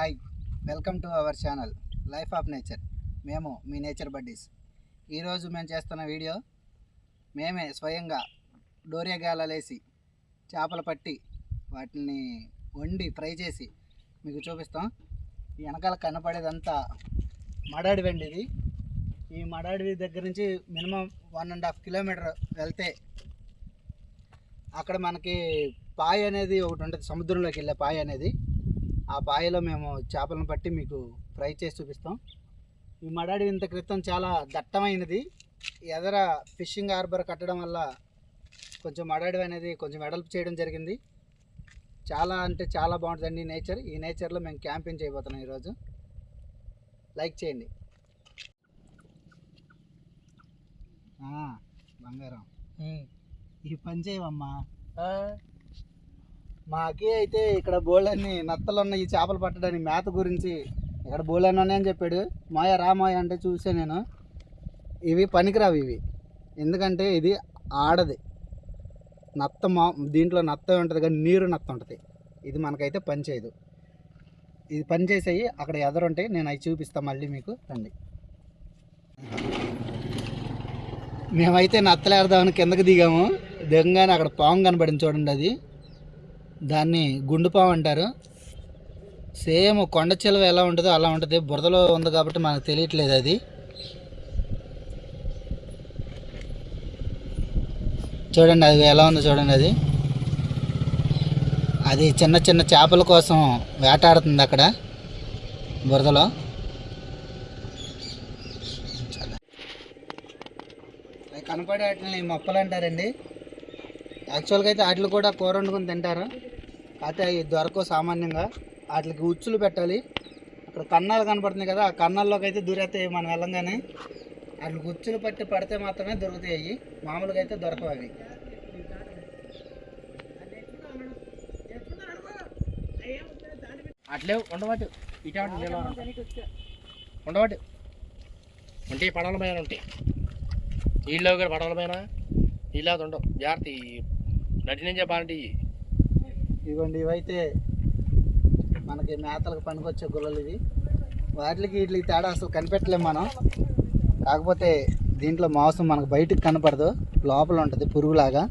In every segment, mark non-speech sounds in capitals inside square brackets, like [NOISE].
Hi welcome to our channel life of nature. మేము మీ nature buddies. ఈరోజు మేము చేస్తున్న వీడియో మేమే స్వయంగా డోరియా గాలలేసి చేపలు పట్టి వాటిని వండి ఫ్రై చేసి మీకు చూపిస్తాం. ఈ వెనకాల కనపడేదంతా మడాడి ఇది. ఈ మడాడివి దగ్గర నుంచి minimum one and half kilometre వెళ్తే అక్కడ మనకి పాయ అనేది ఒకటి ఉంటుంది సముద్రంలోకి వెళ్ళే పాయ అనేది. ఆ పాయలో మేము చేపలను పట్టి మీకు ఫ్రై చేసి చూపిస్తాం. ఈ మడాడి ఇంత క్రితం చాలా దట్టమైనది. ఎదర ఫిషింగ్ హార్బర్ కట్టడం వల్ల కొంచెం మడాడి అనేది కొంచెం వెడల్పు చేయడం జరిగింది. చాలా అంటే చాలా బాగుంటుందండి ఈ నేచర్. ఈ నేచర్లో మేము క్యాంపింగ్ చేయబోతున్నాం ఈరోజు. లైక్ చేయండి. బంగారం. ఈ పని చేయవమ్మా. మాకి అయితే ఇక్కడ బోళ్ళని నత్తలు ఉన్న ఈ చేపలు పట్టడానికి మేత గురించి. ఇక్కడ బోళ్ళని ఉన్నాయని చెప్పాడు. మాయ రా మాయ అంటే చూసే నేను. ఇవి పనికిరావు ఇవి. ఎందుకంటే ఇది ఆడది. నత్త మా దీంట్లో నత్త ఉంటుంది కానీ నీరు నత్త ఉంటుంది. ఇది మనకైతే పని చేయదు. ఇది పని చేసేవి అక్కడ ఎదరుంటాయి నేను అవి చూపిస్తాను మళ్ళీ మీకు. రండి. మేమైతే నత్తలేడదామని కిందకి దిగాము. దిగంగానే అక్కడ పాము కనబడింది చూడండి అది. దాన్ని గుండు పాము అంటారు. సేమ్ కొండ చిలువ ఎలా ఉంటుందో అలా ఉంటుంది. బురదలో ఉంది కాబట్టి మనకు తెలియట్లేదు అది. చూడండి అది ఎలా ఉందో చూడండి అది. అది చిన్న చిన్న చేపల కోసం వేటాడుతుంది అక్కడ బురదలో. అవి కనపడే వాటిని మొక్కలు అంటారండి. యాక్చువల్గా అయితే వాటిని కూడా కూర వండుకొని తింటారు. అయితే అవి దొరకవు సామాన్యంగా. వాటికి ఉచ్చులు పెట్టాలి. అక్కడ కన్నాలు కనపడుతున్నాయి కదా ఆ కన్నాల్లోకి అయితే దూరేస్తాయి మనం వెళ్ళంగానే. వాటికి ఉచ్చులు పట్టి పడితే మాత్రమే దొరుకుతాయి అవి. మామూలుగా అయితే దొరకవు అవి. అట్లే ఉండవాటు ఇటే ఉండవాటు ఉంటాయి పడవల పైన ఉంటాయి నీళ్ళు కూడా పడవల పైన. నీళ్ళు ఉండవు. జాగ్రత్త ఈ నటి ఇవ్వండి ఇవైతే మనకి మేతలకు పనికొచ్చే గుల్లలు ఇవి. వాటికి వీటికి తేడా అసలు కనిపెట్టలేము మనం. కాకపోతే దీంట్లో మాంసం మనకు బయటకు కనపడదు. లోపల ఉంటుంది పురుగులాగా.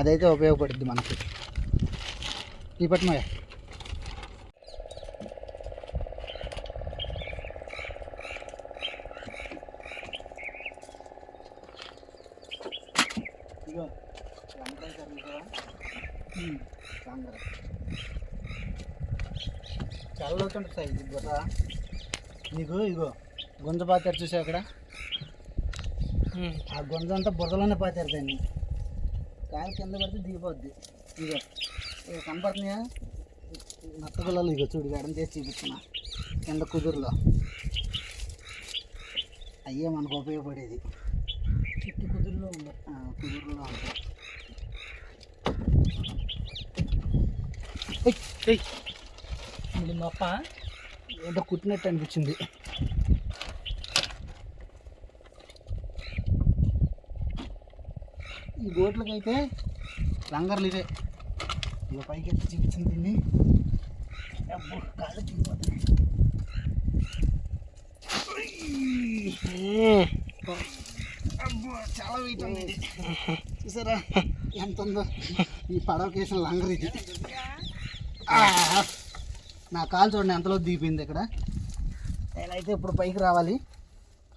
అదైతే ఉపయోగపడుద్ది మనకి. ఈ పట్టిమయ్య ఇగో వంకాయ కర్రీ చూసావా? ఉమ్, కాంగర చాలా లోతుంటుంది సార్ ఇది బుర్ర నీకు ఇగో గుంజ పాతారు చూసావు అక్కడ? ఆ గుంజ అంతా బురదలోనే పాతారు దాన్ని. కాలు కింద పడితే దిగిపోద్ది. ఇగో ఇగో కనపడుతున్నాయా? నత్త గుల్లలు ఇగో చూడు ఎడం చేసి చూపిస్తున్నా. కింద కుదురులో. అయ్యే మనకు ఉపయోగపడేది. చుట్టూ కుదురులో ఉంది. కుదురులో ఉంటాయి వచ్చింది మొప్ప ఏదో కుట్టినట్టు అనిపించింది. ఈ బోట్లకైతే లంగర్లు ఇవే. ఇక పైకి ఎత్తి చూపించింది దీన్ని. అబ్బో, కాళ్ళు అబ్బో, చాలా వెయిట్ ఉంది ఇది. చూసారా? ఎంత ఉందో? ఈ పడవ వేసిన లంగర్ ఇది. నా కాలు చూడండి ఎంతలో దిగిపోయింది ఇక్కడ. నేనైతే ఇప్పుడు పైకి రావాలి.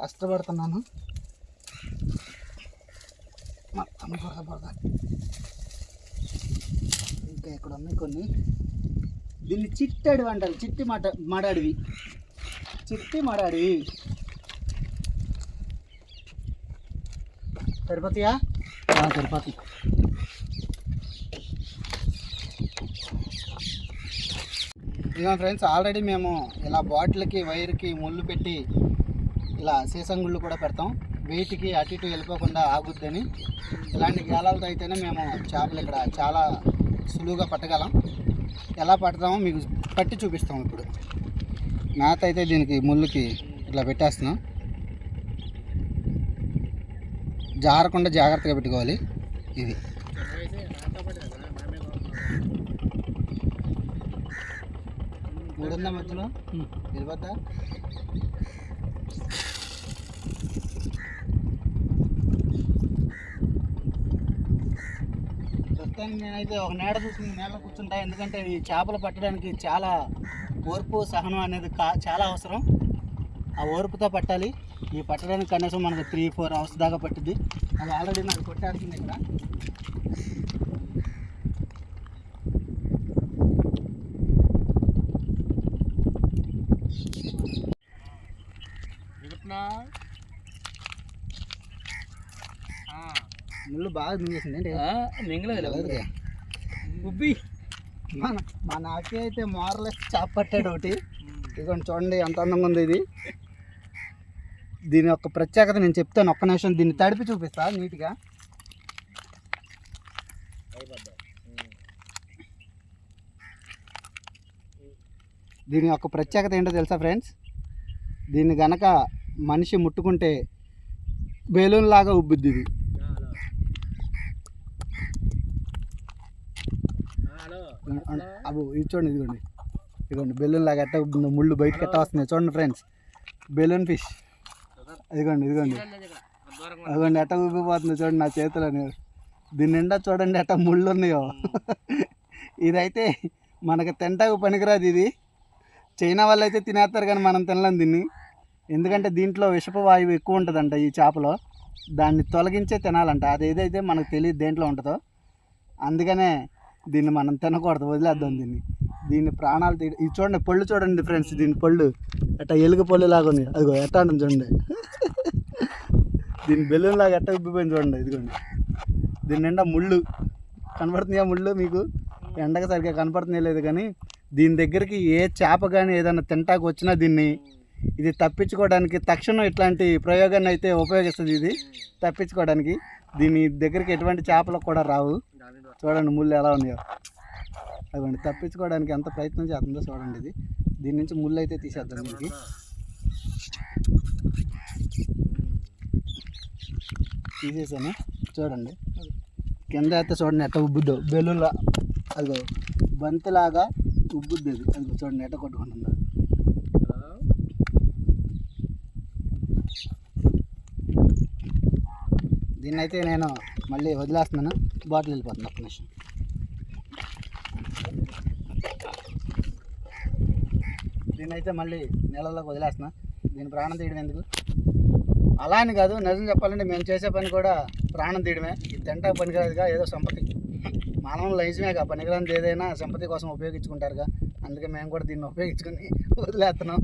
కష్టపడుతున్నాను. మొత్తం బురద బురద. ఇంకా ఇక్కడ ఉన్నాయి కొన్ని. దీన్ని చిట్టడివి అంటారు. చిట్టి మట మడాడివి. చిట్టి మడాడివి తిరుపతియా? తిరుపతి. ఇదిగో ఫ్రెండ్స్ ఆల్రెడీ మేము ఇలా బాటిల్కి వైర్కి ముళ్ళు పెట్టి ఇలా సీసంగుళ్ళు కూడా పెడతాం. వెయిట్కి అటు ఇటు వెళ్ళిపోకుండా ఆగుద్దని. ఇలాంటి గాలాలతో అయితేనే మేము చేపలు ఇక్కడ చాలా సులువుగా పట్టగలం. ఎలా పడతామో మీకు పట్టి చూపిస్తాం ఇప్పుడు. మేత అయితే దీనికి ముళ్ళుకి ఇట్లా పెట్టేస్తున్నాం. జారకుండా జాగ్రత్తగా పెట్టుకోవాలి. ఇది. మూడు ఉందా మధ్యలో వెళ్ళిపోతా ప్రస్తుతానికి నేనైతే ఒక నేడ చూసి నేల కూర్చుంటా ఎందుకంటే ఈ చేపలు పట్టడానికి చాలా ఓర్పు సహనం అనేది కా- చాలా అవసరం. ఆ ఓర్పుతో పట్టాలి. ఈ పట్టడానికి కనీసం మనకు త్రీ ఫోర్ అవర్స్ దాకా పట్టింది అది ఆల్రెడీ నాకు కొట్టాడుతుంది ఇక్కడ. ముళ్ళు బాగా మింగేసింది. ఏంటి? మింగలేదు ఉబ్బి. మన మా నాకే అయితే మోరలెస్ చేప పట్టాడు ఒకటి. ఇదిగోండి చూడండి ఎంత అందంగా ఉంది ఇది. దీని యొక్క ప్రత్యేకత నేను చెప్తాను ఒక్క నిమిషం. దీన్ని తడిపి చూపిస్తా నీట్గా. దీని యొక్క ప్రత్యేకత ఏంటో తెలుసా ఫ్రెండ్స్ దీన్ని గనక మనిషి ముట్టుకుంటే బెలూన్ లాగా ఉబ్బుద్ది ఇది. అబ్బో ఇది చూడండి ఇదిగోండి. ఇదిగోండి బెలూన్ లాగా ఎట్ట ముళ్ళు బయటకి ఎట్ట వస్తున్నాయి చూడండి ఫ్రెండ్స్. Balloon fish. ఇదిగోండి ఇదిగోండి. అదిగోండి ఎట్ట ఉబ్బిపోతుంది చూడండి నా చేతిలో దీని నిండా చూడండి ఎట్ట ముళ్ళు ఉన్నాయో. ఇదైతే మనకి తింటాకు పనికిరాదు ఇది. చైనా వాళ్ళు అయితే తినేస్తారు కానీ మనం తినలేం దీన్ని. ఎందుకంటే దీంట్లో విషపు వాయువు ఎక్కువ ఉంటుందంట ఈ చేపలో. దాన్ని తొలగించే తినాలంట. అది ఏదైతే మనకు తెలియదు దేంట్లో ఉంటుందో. అందుకనే దీన్ని మనం తినకూడదు వదిలేద్దాం దీన్ని. దీన్ని ప్రాణాలు తీ ఇది చూడండి పళ్ళు చూడండి ఫ్రెండ్స్ దీని పళ్ళు. ఎట్ట ఎలుగు పళ్ళు లాగా ఉంది అదిగో ఎట్ట ఉంటుంది చూడండి. దీని బెలూన్ లాగా ఎట్ట ఉబ్బిపోయింది చూడండి ఇదిగోండి. దీని నిండా ముళ్ళు. కనపడుతున్నాయా ముళ్ళు మీకు? ఎండగా సరిగ్గా కనపడుతున్నాయి లేదు కానీ దీని దగ్గరికి ఏ చేప కానీ ఏదైనా తింటాకు వచ్చినా దీన్ని ఇది తప్పించుకోవడానికి తక్షణం ఇట్లాంటి ప్రయోగాన్ని అయితే ఉపయోగిస్తుంది ఇది. తప్పించుకోవడానికి దీని దగ్గరికి ఎటువంటి చేపలు కూడా రావు. చూడండి ముళ్ళు ఎలా ఉన్నాయో. అదిగోండి తప్పించుకోవడానికి ఎంత ప్రయత్నం చేస్తుందో చూడండి ఇది. దీని నుంచి ముళ్ళు అయితే తీసేద్దాం దీనికి. తీసేసాను. చూడండి. కింద అయితే చూడండి ఎట్ట ఉబ్బుద్దో. బెలూన్లా అదిగో బంతిలాగా ఉబ్బుద్ది అది అదిగో చూడండి ఎట్ట కొట్టుకుంటుందా. దీన్నైతే నేను మళ్ళీ వదిలేస్తున్నాను. బాటిల్ వెళ్ళిపోతుంది ఒక్క నిమిషం. దీన్నైతే మళ్ళీ నీళ్ళలోకి వదిలేస్తున్నా. దీని ప్రాణం తీయడం ఎందుకు? అలా అని కాదు నిజం చెప్పాలంటే మేము చేసే పని కూడా ప్రాణం తీయడమే. ఇది తింటా పనికిరాదుగా ఏదో సంపత్తి. మానవులు లైజమేగా పనికిరానిది ఏదైనా సంపత్తి కోసం ఉపయోగించుకుంటారుగా. అందుకే మేము కూడా దీన్ని ఉపయోగించుకొని వదిలేస్తున్నాం.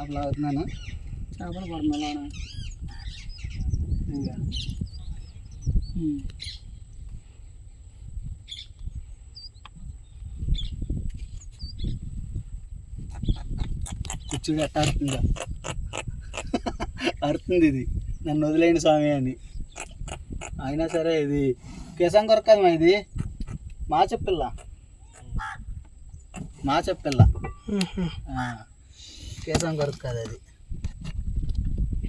చేపలు అవుతున్నాను చేపలు పడుతున్నాను ఇంకా ఉమ్. కూర్చుని ఎట్ట అరుతుందా? అరుతుంది ఇది. నన్ను వదిలేని స్వామి అని. అయినా సరే ఇది కిసం కొరకదమ్మా ఇది. మా చెప్పిల్ల. మా చెప్పిల్ల. కేసం కొరకు కాదు అది.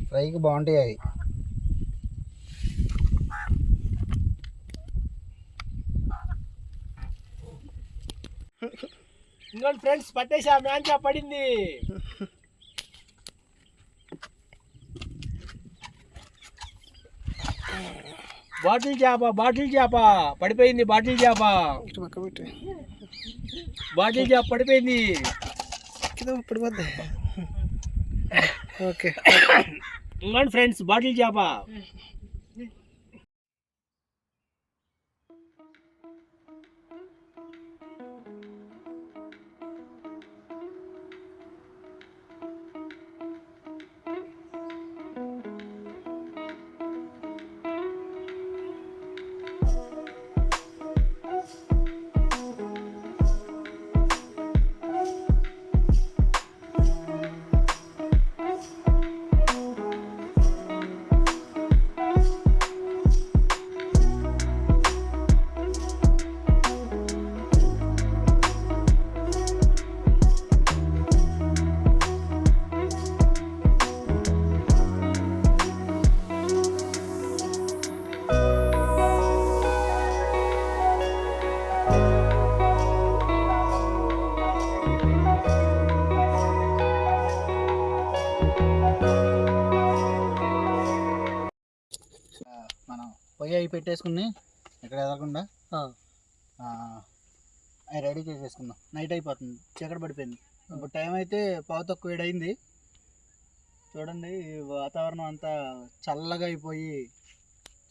ఫ్రైకి బాగుంటాయి అవి. ఇంకోటి ఫ్రెండ్స్ పట్టేసా మ్యాంచా పడింది. బాటిల్ చేప బాటిల్ చేప పడిపోయింది బాటిల్ చేప. బాటిల్ చేప పడిపోయింది. పడిపోద్ది [LAUGHS] ఓకే. ఇంకోటి ఫ్రెండ్స్ బాటిల్ చేప. పెట్టేసుకుని ఇక్కడ ఎదగకుండా అవి రెడీ చేసేసుకుందాం. నైట్ అయిపోతుంది. చీకటి పడిపోయింది. ఇప్పుడు టైం అయితే పావు తక్కువ ఏడు అయింది చూడండి వాతావరణం అంతా చల్లగా అయిపోయి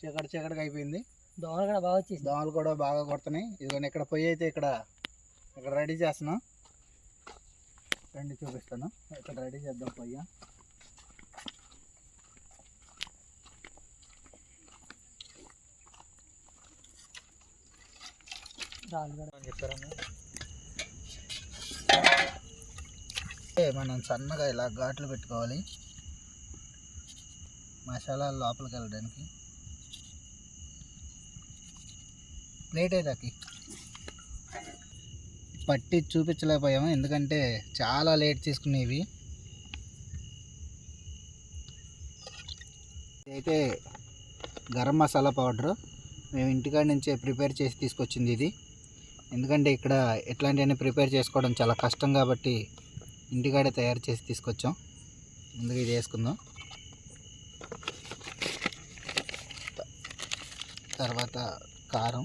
చీకటి చీకటిగా అయిపోయింది. దోమలు కూడా బాగా వచ్చేసి దోమలు కూడా బాగా కొడుతున్నాయి. ఇదిగోండి ఇక్కడ పొయ్యి అయితే ఇక్కడ ఇక్కడ రెడీ చేస్తున్నాం. రండి చూపిస్తాను. ఇక్కడ రెడీ చేద్దాం పొయ్యి. రాళ్ళు అని మనం సన్నగా ఇలా ఘాట్లు పెట్టుకోవాలి. మసాలా లోపలికి వెళ్ళడానికి. ప్లేట్ అయితే పట్టి చూపించలేకపోయాము? ఎందుకంటే చాలా లేట్ తీసుకునేవి. అయితే గరం మసాలా పౌడర్. మేము ఇంటికాడ నుంచే ప్రిపేర్ చేసి తీసుకొచ్చింది ఇది. ఎందుకంటే ఇక్కడ ఎట్లాంటివన్నీ ప్రిపేర్ చేసుకోవడం చాలా కష్టం కాబట్టి ఇంటికాడే తయారు చేసి తీసుకొచ్చాం. ముందుగా ఇది వేసుకుందాం. తర్వాత కారం.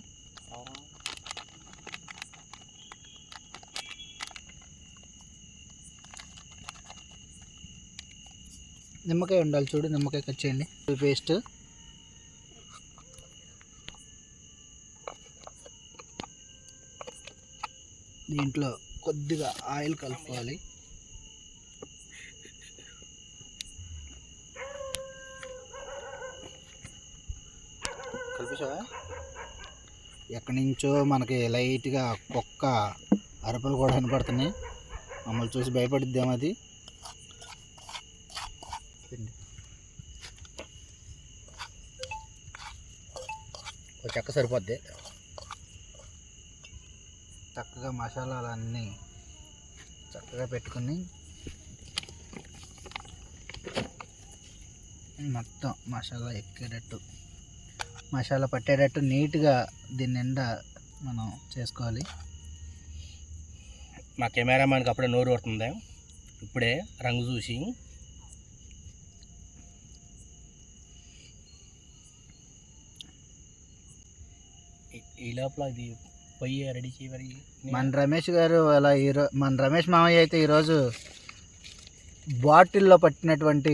నిమ్మకాయ ఉండాలి చూడు నిమ్మకాయ కట్ చేయండి. పేస్ట్ దీంట్లో కొద్దిగా ఆయిల్ కలుపుకోవాలి. ఎక్కడి నుంచో మనకి లైట్గా కుక్క అరుపులు కూడా వినపడుతున్నాయి. మమ్మల్ని చూసి భయపడిద్దాం అది. చెక్క సరిపోద్ది. చక్కగా మసాలాలన్నీ చక్కగా పెట్టుకుని మొత్తం మసాలా ఎక్కేటట్టు మసాలా పట్టేటట్టు నీట్గా దీని నిండా మనం చేసుకోవాలి. మా కెమెరామ్యాన్కి అప్పుడే నోరు పడుతుంది ఇప్పుడే రంగు చూసి. ఈ- ఈ లోపల ఇది పొయ్యి రెడీ చేయి మన రమేష్ గారు అలా ఈరో మన రమేష్ మామయ్య అయితే ఈరోజు బాటిల్లో పట్టినటువంటి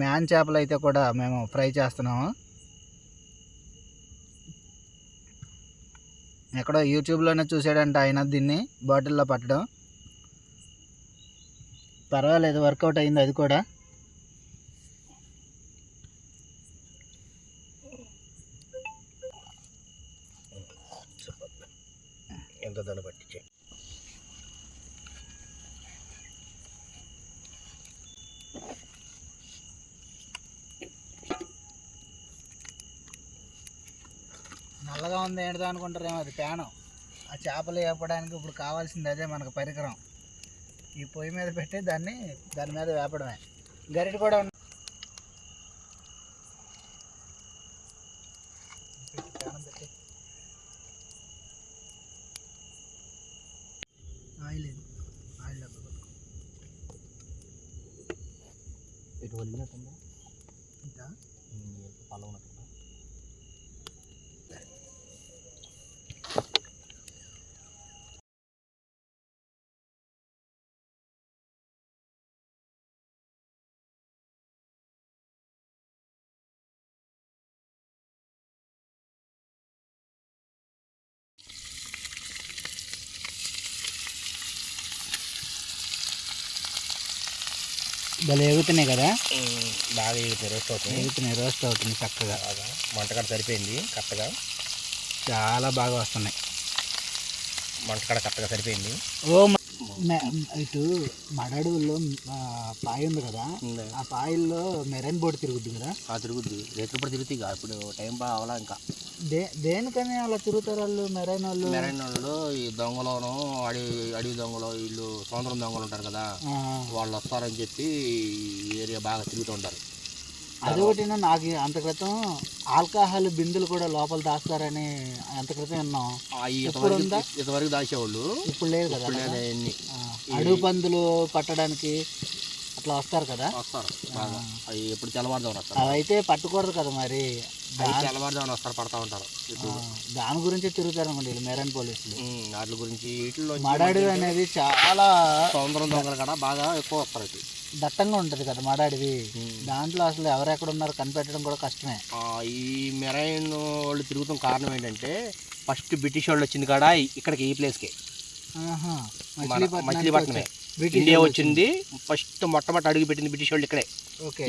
మ్యాన్ చేపలు అయితే కూడా మేము ఫ్రై చేస్తున్నాము. ఎక్కడో యూట్యూబ్లోనే చూసాడంట ఆయన దీన్ని బాటిల్లో పట్టడం. పర్వాలేదు వర్కౌట్ అయింది అది కూడా. నల్లగా ఉంది ఏంటిదో అనుకుంటారేమో అది ప్యాను ఆ చేపలు వేపడానికి ఇప్పుడు కావాల్సింది అదే మనకు పరికరం. ఈ పొయ్యి మీద పెట్టి దాన్ని దాని మీద వేపడమే. గరిటె కూడా ఉంది పెట్టి ప్యానం పెట్టి. ఆయిల్ ఇది. ఆయిల్ డబ్బా పట్టుకో. ఇటు వదిలినట్టుందా ఇంకా పల్లవ ఉన్నట్టుందా భలే ఎగుతున్నాయి కదా? బాగా ఎగుతాయి రోస్ట్ అవుతుంది ఎగుతున్నాయి రోస్ట్ అవుతుంది చక్కగా. బాగా. మంటకాడ సరిపోయింది కరెక్ట్గా? చాలా బాగా వస్తున్నాయి. మంటకాడ కరెక్ట్గా సరిపోయింది. ఓ ఇటు మడడుల్లో పాయ ఉంది కదా ఆ పాయల్లో మెరైన్ బోర్డు తిరుగుద్ది కదా. ఆ తిరుగుద్ది. రేత్రిపూట తిరుగుతాయి ఇక. ఇప్పుడు టైం బాగా అవలా ఇంకా. దే దేనికని అలా తిరుగుతారు వాళ్ళు? మెరైన్ వాళ్ళు? మెరైన్ వాళ్ళు ఈ దొంగలోను అడవి అడవి దొంగలు వీళ్ళు సముద్రం దొంగలు ఉంటారు కదా వాళ్ళు వస్తారని చెప్పి ఈ ఏరియా బాగా తిరుగుతూ ఉంటారు. అదొకటి నాకు అంత క్రితం ఆల్కహాల్ బిందులు కూడా లోపల దాస్తారని అంత క్రితం విన్నాం. ఇంతవరకు దాచేవాళ్ళు ఇప్పుడు లేదు కదా అడవి పందులు పట్టడానికి అట్లా వస్తారు కదా? వస్తారు. బాగా. అవి ఎప్పుడు తెల్లవారుజామున వస్తారు. అవైతే పట్టకూడదు కదా మరి? అవి తెల్లవారుజామున వస్తారు పడతా ఉంటారు. ఎక్కువగా. దాని గురించి తిరుగుతారు అనుకోండి వీళ్ళు మెరైన్ పోలీసులు. ఉమ్, వాటి గురించి వీటిలో మడాడి అనేది చాలా సౌందరం దొంగలు కూడా బాగా ఎక్కువ వస్తారు ఇటు దట్టంగా ఉంటది కదా మడాడివి. దాంట్లో అసలు ఎవరెక్కడ ఉన్నారు కనిపెట్టడం కూడా కష్టమే. ఆ, ఈ మెరైన్ వాళ్ళు తిరుగుతున్న కారణం ఏంటంటే ఫస్ట్ బ్రిటిష్ వాళ్ళు వచ్చింది కాడ ఇక్కడికి ఈ ప్లేస్కి. ఆహా, మన మచిలీపట్నమే. ఇండియా వచ్చింది. ఫస్ట్ మొట్టమొదటి అడుగు పెట్టింది బ్రిటిష్ వాళ్ళు ఇక్కడే.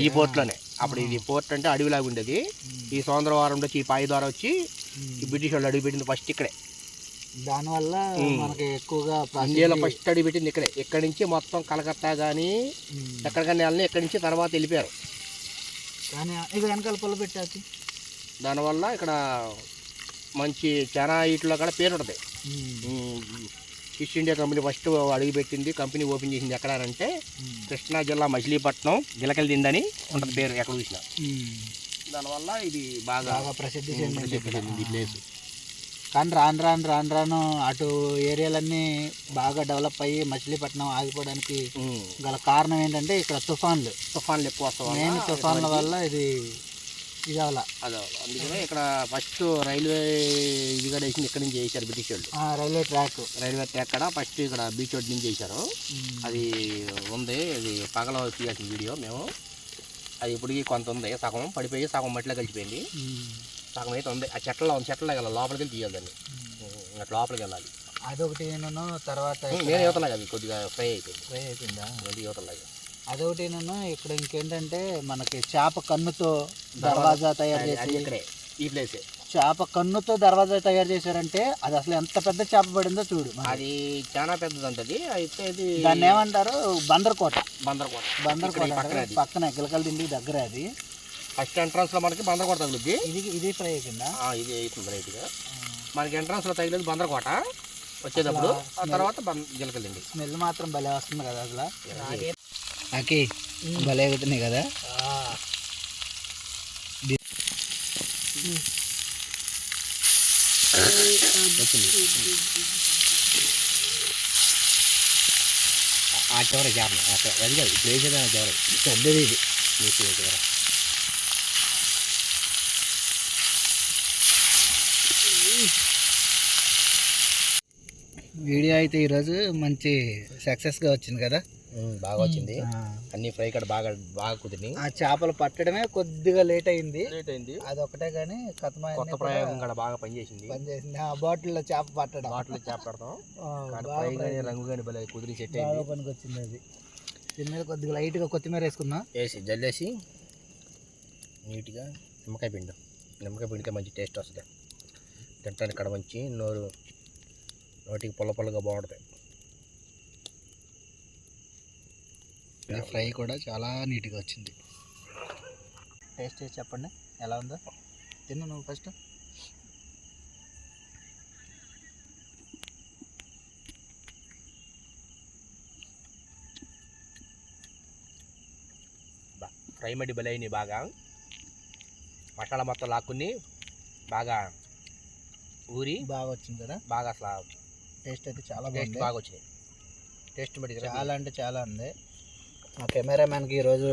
ఈ పోర్ట్లోనే. అప్పుడు ఇది పోర్ట్ అంటే అడవిలాగా ఉండేది. ఈ సోదరవారం వచ్చి ఈ పాయి ద్వారా వచ్చి ఈ బ్రిటిష్ వాళ్ళు అడుగు పెట్టింది ఫస్ట్ ఇక్కడే. దానివల్ల. మనకి ఎక్కువగా ఇండియాలో ఫస్ట్ అడుగు పెట్టింది ఇక్కడే. ఇక్కడి నుంచి మొత్తం కలకత్తా కానీ. ఎక్కడికైనా వెళ్ళని ఇక్కడి నుంచి తర్వాత వెళ్ళిపోయారు. కానీ ఇక వెనకాల పొల పెట్టాకి దానివల్ల ఇక్కడ మంచి చాలా వీటిలో కూడా పేరు ఉంటుంది. ఈస్ట్ ఇండియా కంపెనీ ఫస్ట్ అడుగు పెట్టింది కంపెనీ ఓపెన్ చేసింది ఎక్కడ అంటే ఉమ్. కృష్ణా జిల్లా మచిలీపట్నం గిలకల దిండని ఉంటుంది పేరు ఎక్కడ చూసినా ఉమ్. దానివల్ల ఇది బాగా ప్రసిద్ధి చెందింది ఈ ప్లేస్ కానీ రాను రాను రాను రాను అటు ఏరియాలన్నీ బాగా డెవలప్ అయ్యి మచిలీపట్నం ఆగిపోవడానికి. గల కారణం ఏంటంటే ఇక్కడ తుఫాన్లు తుఫాన్లు ఎక్కువ వస్తాం వల్ల మెయిన్ తుఫాన్ల వల్ల ఇది ఇది అవల అదే అందుకనే ఇక్కడ ఫస్ట్ రైల్వే ఇది కూడా వేసింది ఇక్కడ నుంచి చేశారు బ్రిటిష్ వాళ్ళు? ఆ, రైల్వే ట్రాక్. రైల్వే ట్రాక్ కూడా ఫస్ట్ ఇక్కడ బీచ్ రోడ్ నుంచి చేశారు. అది ఉంది. అది పగల తీయాల్సిన వీడియో మేము. అది ఇప్పటికి కొంత ఉంది. సగం పడిపోయి సగం మట్టిలో కలిసిపోయింది. సగం అయితే ఉంది. ఆ చెట్లలో ఉంది. చెట్లలో వెళ్ళాలి లోపలికి వెళ్ళి తీయాలి దాన్ని. అట్లా లోపలికి వెళ్ళాలి. అదొకటి నేను తర్వాత నేను యువతలాగా అది కొద్దిగా ఫ్రై అయిపోయింది. ఫ్రై అయిపోయిందా? యువతలాగా. అదొకటి నేను ఇక్కడ ఇంకేంటంటే మనకి చేప కన్నుతో దర్వాజా తయారు చేసి ఇక్కడే ఈ ప్లేసే చేప కన్నుతో దర్వాజా తయారు చేశారంటే అది అసలు ఎంత పెద్ద చేప పడిందో చూడు. అది చాలా పెద్దది ఉంటుంది అయితే దాన్ని ఏమంటారు? బందర్కోట. బందరకోట. బందర్కోట పక్కన గిలకల దిండి దగ్గర అది. ఫస్ట్ ఎంట్రన్స్లో మనకి బందరకోట తగులుద్ది. ఇది ఇది ఫ్రై అయిపోయిందా? ఆ, ఇది అవుతుంది రైట్గా మనకి ఎంట్రన్స్లో తగిలేదు బందరకోట. వచ్చేటప్పుడు ఆ తర్వాత బం గిలకలండి స్మెల్ మాత్రం భలే వస్తుంది కదా అసలు. అకి భలే అవుతున్నాయి కదా? ఆ. చివరి చేపలు అది కాదు ఇప్పుడు చివరి పెద్దది ఇది. వేసే చివర వీడియో అయితే ఈరోజు మంచి సక్సెస్గా వచ్చింది కదా? బాగా వచ్చింది. అన్ని ఫ్రై కట్ బాగా బాగా కుదిరి ఆ చేపలు పట్టడమే కొద్దిగా లేట్ అయింది. లేట్ అయింది. అదొకటే కానీ కొత్త ప్రయోగం కూడా బాగా పనిచేసింది. పనిచేసింది. ఆ బాటిల్లో చేప పట్టడం. బాటిల్ చేప పెడతాం. ఫ్రై కానీ. రంగు కానీ భలే కుదిరి సెట్ బాగా అయింది. పనికి వచ్చింది అది. దీని మీద కొద్దిగా లైట్గా కొత్తిమీర వేసుకుందాం. వేసి జల్లేసి నీట్గా నిమ్మకాయ పిండు. నిమ్మకాయ పిండితే మంచి టేస్ట్ వస్తుంది. తింటానికి ఇక్కడ మంచి నోరు నోటికి పుల్ల పుల్లగా బాగుంటుంది. ఫ్రై కూడా చాలా నీట్గా వచ్చింది. టేస్ట్ చేసి చెప్పండి. ఎలా ఉందో? తిను నువ్వు ఫస్ట్. ఫ్రై మడి అయినాయి బాగా. మసాలా మొత్తం లాక్కుని బాగా ఊరి బాగా వచ్చింది కదా? బాగా అసలు టేస్ట్ అయితే చాలా టేస్ట్ బాగా వచ్చినాయి. టేస్ట్ మడి చాలా అంటే చాలా ఉంది. మా కెమెరామ్యాన్కి ఈరోజు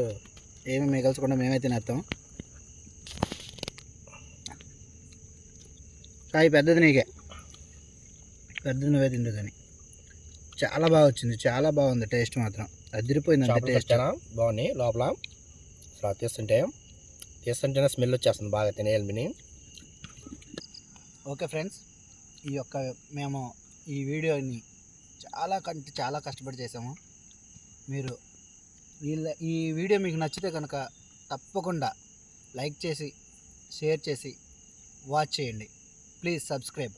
ఏమి మిగల్చకుండా మేమే తినేస్తాం. కాయ పెద్దది నీకే. పెద్దది నువ్వే తిండు కానీ. చాలా బాగా వచ్చింది చాలా బాగుంది టేస్ట్ మాత్రం. అదిరిపోయింది అంటే టేస్ట్. బాగున్నాయి లోపల. అసలు తీస్తుంటే. తీస్తుంటేనే స్మెల్ వచ్చేస్తుంది బాగా తినేయాలి ఓకే ఫ్రెండ్స్ ఈ యొక్క మేము ఈ వీడియోని చాలా కంటే చాలా కష్టపడి చేసాము. మీరు వీళ్ళ ఈ వీడియో మీకు నచ్చితే కనుక తప్పకుండా లైక్ చేసి షేర్ చేసి వాచ్ చేయండి. Please subscribe.